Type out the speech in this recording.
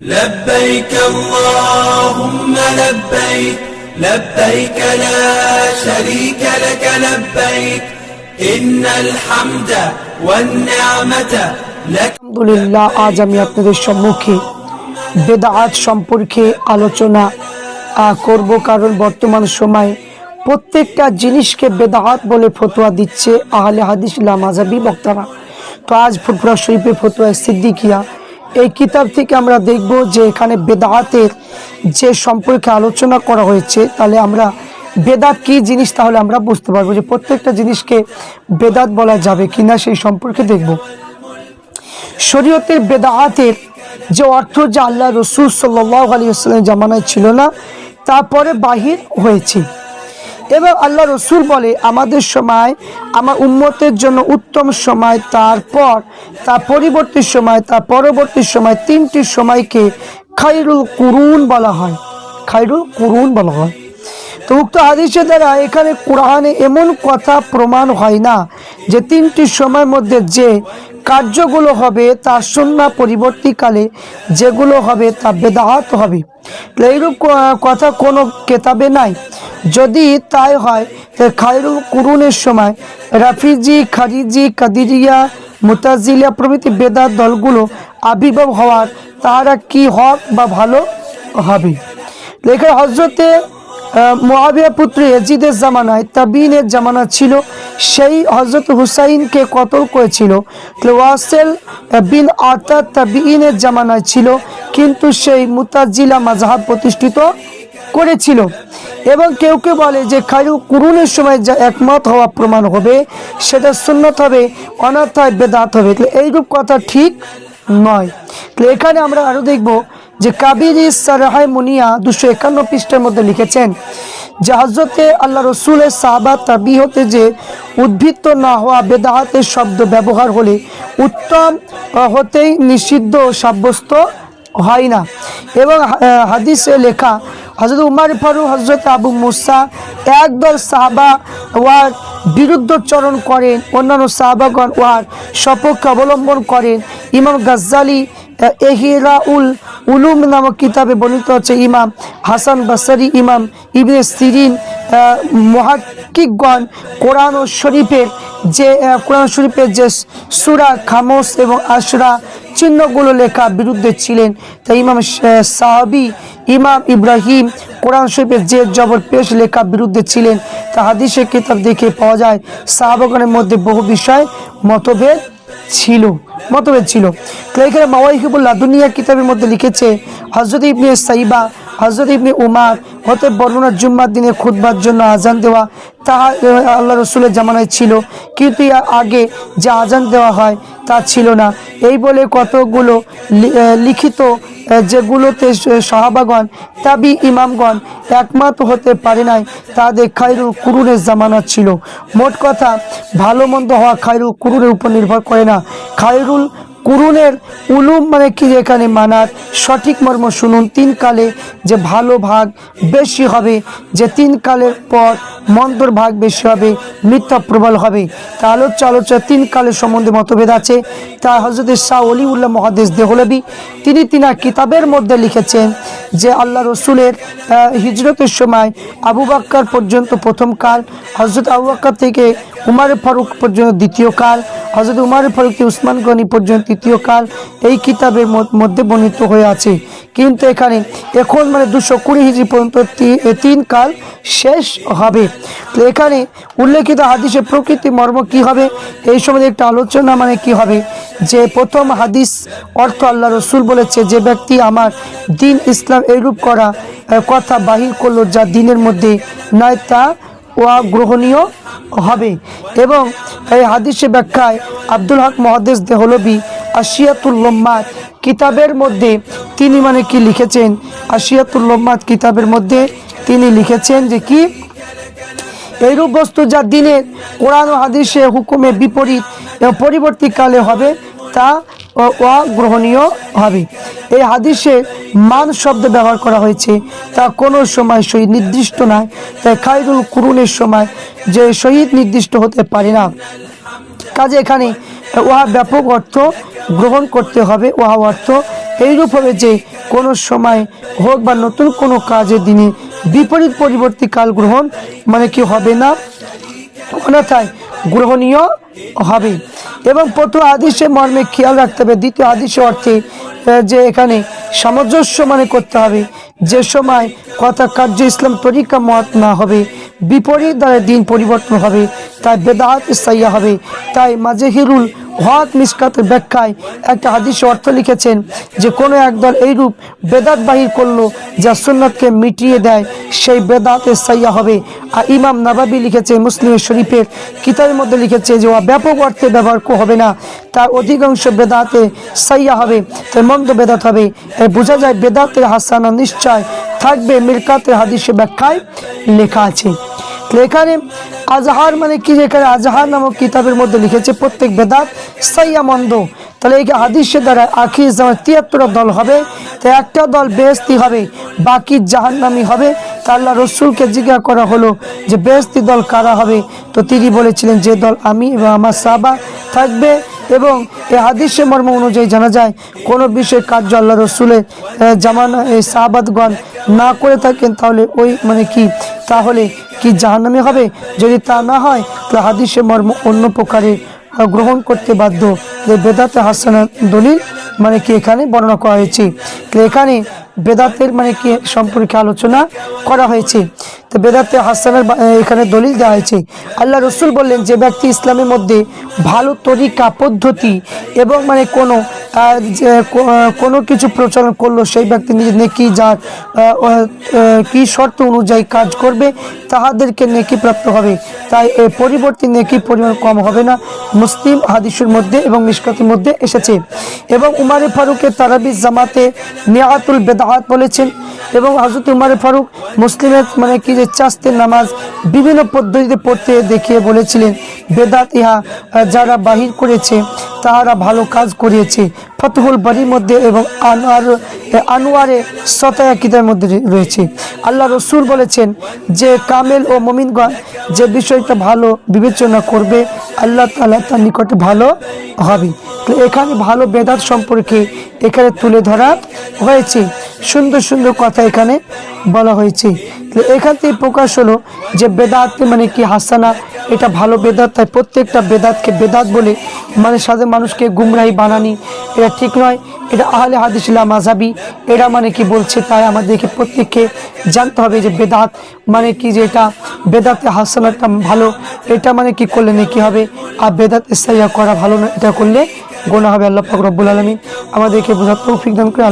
لبيك اللهم لبيك لبيك لا شريك لك لبيك إن الحمد والنعمة لك আলহামদুলিল্লাহ আজ আমি আপনাদের সম্মুখে বেদাত সম্পর্কে আলোচনা আহ, করব কারণ বর্তমান সময়ে প্রত্যেকটা জিনিসকে বেদাহাত বলে ফতোয়া দিচ্ছে আহলে হাদিস লামাজাবি বক্তারা তো আজ ফুরফুরা শরীফে ফতোয়া সিদ্দিকিয়া এই কিতাব থেকে আমরা দেখব যে এখানে বেদাহাতের যে সম্পর্কে আলোচনা করা হয়েছে, তাহলে আমরা বেদাত কি জিনিস তাহলে আমরা বুঝতে পারব যে প্রত্যেকটা জিনিসকে বেদাত বলা যাবে কিনা সেই সম্পর্কে দেখব। শরীয়তের বেদাহাতের যে অর্থ যে আল্লাহ রসুল সাল্লাহ আলী আসলামের জামানায় ছিল না তারপরে বাহির হয়েছে। এবং আল্লাহ রসুল বলে, আমাদের সময়, আমার উম্মতের জন্য উত্তম সময়, তারপর, তার পরিবর্তী সময়, তার পরবর্তী সময়, তিনটি সময়কে খাইরুল কুরুন বলা হয়। খাইরুল কুরুন বলা হয়। তো উক্ত হাদিসের দ্বারা এখানে কোরআনে এমন কথা প্রমাণ হয় না যে তিনটি সময়ের মধ্যে যে কার্যগুলো হবে তার সন্না পরিবর্তীকালে, যেগুলো হবে তা বেদাহাত হবে। এইরূপ কথা কোনো কেতাবে নাই। যদি তাই হয় খায়রুল কুরুনের সময় রাফিজি, খারিজি, কাদিরিয়া, মুতাজিলিয়া প্রভৃতি বেদাত দলগুলো আবির্ভাব হওয়ার তারা কি হক বা ভালো হবে? লেখা হজরতে মহাবিয়া পুত্র এজিদের জামানায় তাবিনের জামানা ছিল। সেই হজরত হুসাইনকে কতল করেছিল? তো ওয়াসেল বিন আতা তাবিনের জামানায় ছিল, কিন্তু সেই মুতাজিলা মাজাহাব প্রতিষ্ঠিত করেছিল। এবং কেউ কেউ বলে যে খায়ু কুরুনের সময় যা একমত হওয়া প্রমাণ হবে, সেটা সুন্নত হবে অনাথায় বেদাত হবে। এইরূপ কথা ঠিক নয়। তাহলে এখানে আমরা আরও দেখব যে কাবির সারাহাই মুনিয়া দুশো একান্ন পৃষ্ঠার মধ্যে লিখেছেন যে হজরতে আল্লাহ রসুলের সাহাবা তাবি হতে যে উদ্বৃত্ত না হওয়া বেদাহাতের শব্দ ব্যবহার হলে উত্তম হতেই নিষিদ্ধ সাব্যস্ত হয় না। এবং হাদিসে লেখা হজরত উমার ফারুক হজরত আবু মুসা একদল সাহাবা ওয়ার বিরুদ্ধচরণ করেন, অন্যান্য সাহাবাগণ ওয়ার সপক্ষে অবলম্বন করেন। ইমাম গাজ্জালি এহিরাউল উলুম নামক কিতাবে বর্ণিত হচ্ছে ইমাম হাসান বাসারি, ইমাম ইবনে সিরিন মহাকিকগণ কোরআন ও শরীফের যে কোরআন শরীফের যে সুরা খামোস এবং আশরা চিহ্নগুলো লেখা বিরুদ্ধে ছিলেন। তাই ইমাম সাহাবি ইমাম ইব্রাহিম কোরআন শরীফের যে জবর পেশ লেখা বিরুদ্ধে ছিলেন। তা হাদিসের কিতাব দেখে পাওয়া যায়, সাহাবাগণের মধ্যে বহু বিষয় মতভেদ ছিল, মতভেদ ছিল। এখানে মাওয়াইহিবুল্লাহ দুনিয়া কিতাবের মধ্যে লিখেছে হজরত ইবনে সাইবা হজরত ইবনে উমার, হতে বর্ণনার জুম্মার দিনে খুদবার জন্য আজান দেওয়া, তাহা আল্লাহ রসুলের জামানায় ছিল। কিন্তু আগে যে আজান দেওয়া হয় তা ছিল না। এই বলে কতগুলো লিখিত যেগুলোতে সাহাবাগণ, তাবি ইমামগণ একমত হতে পারে নাই, তাদের খাইরুল কুরুনের জামানত ছিল। মোট কথা, ভালো মন্দ হওয়া খাইরুল কুরুনের উপর নির্ভর করে না। খাইরুল কুরুনের উলুম মানে কি এখানে মানার? সঠিক মর্ম শুনুন, তিন কালে যে ভালো ভাগ বেশি হবে, যে তিন কালের পর মন্দর ভাগ বেশি হবে, মিথ্যা প্রবল হবে। তা আলোচ্য আলোচনা তিন কালের সম্বন্ধে মতভেদ আছে। তা হজরত শাহ অলিউল্লাহ মহাদেশ দেহলবি, তিনি তিনার কিতাবের মধ্যে লিখেছেন যে আল্লাহ রসুলের হিজরতের সময় আবু বাক্কার পর্যন্ত প্রথম কাল হজরত আবু বাক্কার থেকে উমার ফারুক পর্যন্ত দ্বিতীয় কাল হজরত উমার ফারুক উসমান গনি পর্যন্ত তৃতীয় কাল এই কিতাবের মধ্যে বর্ণিত হয়ে আছে। কিন্তু এখানে এখন মানে দুশো কুড়ি হিজি পর্যন্ত তিন কাল শেষ হবে। তো এখানে উল্লেখিত হাদিসের প্রকৃতি মর্ম কি হবে? এই সম্বন্ধে একটা আলোচনা মানে কি হবে? যে প্রথম হাদিস অর্থ আল্লাহ রসুল বলেছে, যে ব্যক্তি আমার দিন ইসলাম এরূপ করা কথা বাহির করল যা দিনের মধ্যে নয় তা গ্রহণীয় হবে। এবং এই হাদিসে ব্যাখ্যায় আব্দুল হক মহাদেশ দেহলবি আশিয়াতুল্লম্মাদ কিতাবের মধ্যে তিনি মানে কি লিখেছেন? আশিয়াতুল্লম্মাদ কিতাবের মধ্যে তিনি লিখেছেন যে কি? এইরূপ বস্তু যা দিনের কোরআন হাদিসে হুকুমে বিপরীত এবং পরিবর্তীকালে হবে তা অ- অগ্রহণীয় হবে। এই হাদিসে মান শব্দ ব্যবহার করা হয়েছে। তা কোনো সময় শহীদ নির্দিষ্ট নয়, তাই খাইরুল কুরুনের সময় যে শহীদ নির্দিষ্ট হতে পারে না। কাজে এখানে উহা ব্যাপক অর্থ গ্রহণ করতে হবে। উহা অর্থ এইরূপ হবে যে কোনো সময় হোক বা নতুন কোনো কাজের দিনে বিপরীত পরিবর্তী কাল গ্রহণ মানে কি হবে না। অন্যথায় গ্রহণীয় হবে। এবং প্রথম আদেশে মর্মে খেয়াল রাখতে হবে। দ্বিতীয় আদেশে অর্থে যে এখানে সামঞ্জস্য মানে করতে হবে, যে সময় কথা কার্য ইসলাম তরিকা মত না হবে, বিপরীত দ্বারা দিন পরিবর্তন হবে, তাই বেদাত ইসাইয়া হবে, তাই মাজেহিরুল হক মিসকাতের ব্যাখ্যায় একটা হাদিসে অর্থ লিখেছেন যে কোনো একদল এইরূপ বেদাত বাহির করল যা সুন্নাতকে মিটিয়ে দেয়, সেই বেদাতে সাইয়া হবে। আর ইমাম নাবাবি লিখেছে মুসলিম শরীফের কিতাবের মধ্যে লিখেছে যে ওয়া ব্যাপক অর্থে ব্যবহার হবে না, তার অধিকাংশ বেদাতে সাইয়া হবে তাই মন্দ বেদাত হবে। বোঝা যায় বেদাতের হাসানা নিশ্চয় থাকবে মিরকাতের হাদিসে ব্যাখ্যায় লেখা আছে। এখানে আজহার মানে কি এখানে আজহার নামক কিতাবের মধ্যে লিখেছে প্রত্যেক বেদাত সাইয়া মন্দ। তাহলে এই হাদিসের দ্বারা আখির জামান তিয়াত্তর দল হবে, তো একটা দল বেহস্তি হবে, বাকি জাহান্নামি হবে। তা আল্লাহ রসুলকে জিজ্ঞাসা করা হলো যে বেহস্তি দল কারা হবে? তো তিনি বলেছিলেন, যে দল আমি এবং আমার সাবা থাকবে এবং এই হাদিসের মর্ম অনুযায়ী জানা যায়, কোনো বিষয়ে কার্য আল্লাহ রসুলের জামানা এই সাহাবাদগণ না করে থাকেন তাহলে ওই মানে কি? তাহলে কি জাহান্নামে হবে? যদি তা না হয় তাহলে হাদিসের মর্ম অন্য প্রকারে আহ, গ্রহণ করতে বাধ্য যে বেদাতে হাসানা দলিল মানে কি এখানে বর্ণনা করা হয়েছে। এখানে বেদাতের মানে কি সম্পর্কে আলোচনা করা হয়েছে। তো বেদাতে হাসানের এখানে দলিল দেওয়া হয়েছে। আল্লাহ রসুল বললেন, যে ব্যক্তি ইসলামের মধ্যে ভালো তরিকা, পদ্ধতি এবং মানে কোনো কোনো কিছু প্রচলন করল, সেই ব্যক্তি নিজে নেকি যার কি শর্ত অনুযায়ী কাজ করবে, তাহাদেরকে নেকি প্রাপ্ত হবে। তাই পরিবর্তে নেকির পরিমাণ কম হবে না। মুসলিম হাদিসের মধ্যে এবং মিশকাতের মধ্যে এসেছে। এবং উমারে ফারুকের তারাবি জামাতে নিয়াতুল বেদাহাত বলেছেন এবং হজরত উমারে ফারুক মুসলিমের মানে কি যে চাস্তের নামাজ বিভিন্ন পদ্ধতিতে পড়তে দেখিয়ে বলেছিলেন, বেদাত ইহা যারা বাহির করেছে, তাহারা ভালো কাজ করিয়েছে। ফতহুল বাড়ির মধ্যে এবং আনোয়ার আনোয়ারে সতায়া কিতাবের মধ্যে রয়েছে। আল্লাহ রসুল বলেছেন যে কামেল ও মমিনগণ যে বিষয়টা ভালো বিবেচনা করবে, আল্লাহ তালা তার নিকটে ভালো হবে। তো এখানে ভালো বেদাত সম্পর্কে এখানে তুলে ধরা হয়েছে। সুন্দর সুন্দর কথা এখানে বলা হয়েছে। এখান থেকে প্রকাশ হলো যে বেদাত মানে কি হাসানা, এটা ভালো বেদাত, তাই প্রত্যেকটা বেদাতকে বেদাত বলে মানে সাধারণ মানুষকে গুমরাহি বানানি। এটা ঠিক নয়, এটা আহলে হাদিসিল্লা মাজাবি এরা মানে কি বলছে, তাই আমাদেরকে প্রত্যেককে জানতে হবে যে বেদাত মানে কি যে এটা, বেদাতে হাসানাটা ভালো, এটা মানে কি করলে নাকি হবে, আর বেদাত ইসাইয়া করা ভালো না, এটা করলে গোনা হবে আল্লাহ পাক আলমী আমাদেরকে বোঝার তৌফিক দান করে